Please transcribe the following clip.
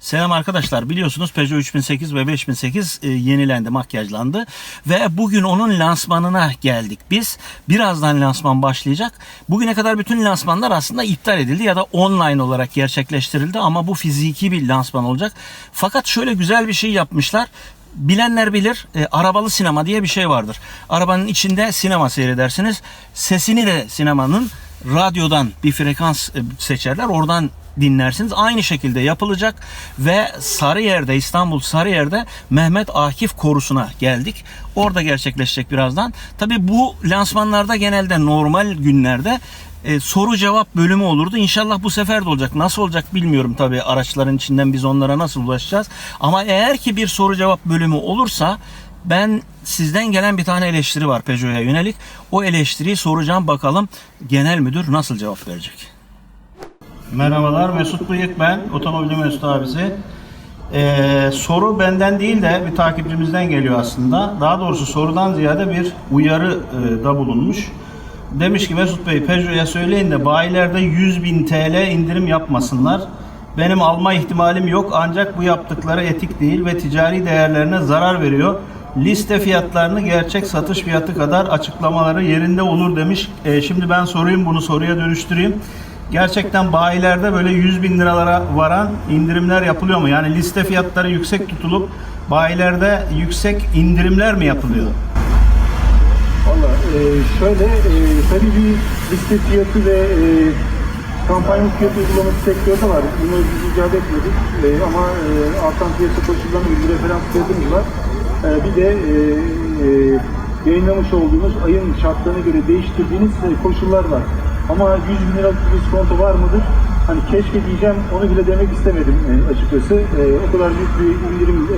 Selam arkadaşlar biliyorsunuz Peugeot 3008 ve 5008 e, yenilendi makyajlandı ve bugün onun lansmanına geldik biz birazdan lansman başlayacak bugüne kadar bütün lansmanlar aslında iptal edildi ya da online olarak gerçekleştirildi ama bu fiziki bir lansman olacak fakat şöyle güzel bir şey yapmışlar Bilenler bilir e, arabalı sinema diye bir şey vardır. Arabanın içinde sinema seyredersiniz. Sesini de sinemanın radyodan bir frekans e, seçerler. Oradan dinlersiniz. Aynı şekilde yapılacak ve Sarıyer'de İstanbul Sarıyer'de Mehmet Akif Korusu'na geldik. Orada gerçekleşecek birazdan. Tabi bu lansmanlarda genelde normal günlerde e, soru cevap bölümü olurdu. İnşallah bu sefer de olacak. Nasıl olacak bilmiyorum tabi araçların içinden biz onlara nasıl ulaşacağız. Ama eğer ki bir soru cevap bölümü olursa ben sizden gelen bir tane eleştiri var Peugeot'a yönelik. O eleştiriyi soracağım bakalım genel müdür nasıl cevap verecek. Merhabalar Mesut Bıyık ben. Otomobilci Mesut abisi. Ee, soru benden değil de bir takipçimizden geliyor aslında. Daha doğrusu sorudan ziyade bir uyarı e, da bulunmuş. Demiş ki Mesut Bey Peugeot'a söyleyin de bayilerde 100 bin TL indirim yapmasınlar. Benim alma ihtimalim yok ancak bu yaptıkları etik değil ve ticari değerlerine zarar veriyor. Liste fiyatlarını gerçek satış fiyatı kadar açıklamaları yerinde olur demiş. Ee, şimdi ben sorayım bunu soruya dönüştüreyim. Gerçekten bayilerde böyle 100 bin liralara varan indirimler yapılıyor mu? Yani liste fiyatları yüksek tutulup bayilerde yüksek indirimler mi yapılıyor? Valla e, şöyle e, tabii bir liste fiyatı ve e, kampanya fiyatı uygulaması sektörde var. Bunu biz icat etmedik E, ama e, artan piyasa koşullarında bir referans fiyatımız var. E, bir de e, e, yayınlamış olduğumuz ayın şartlarına göre değiştirdiğiniz e, koşullar var. Ama 100 bin lira bir diskonto var mıdır? Hani keşke diyeceğim onu bile demek istemedim açıkçası. O kadar büyük bir indirim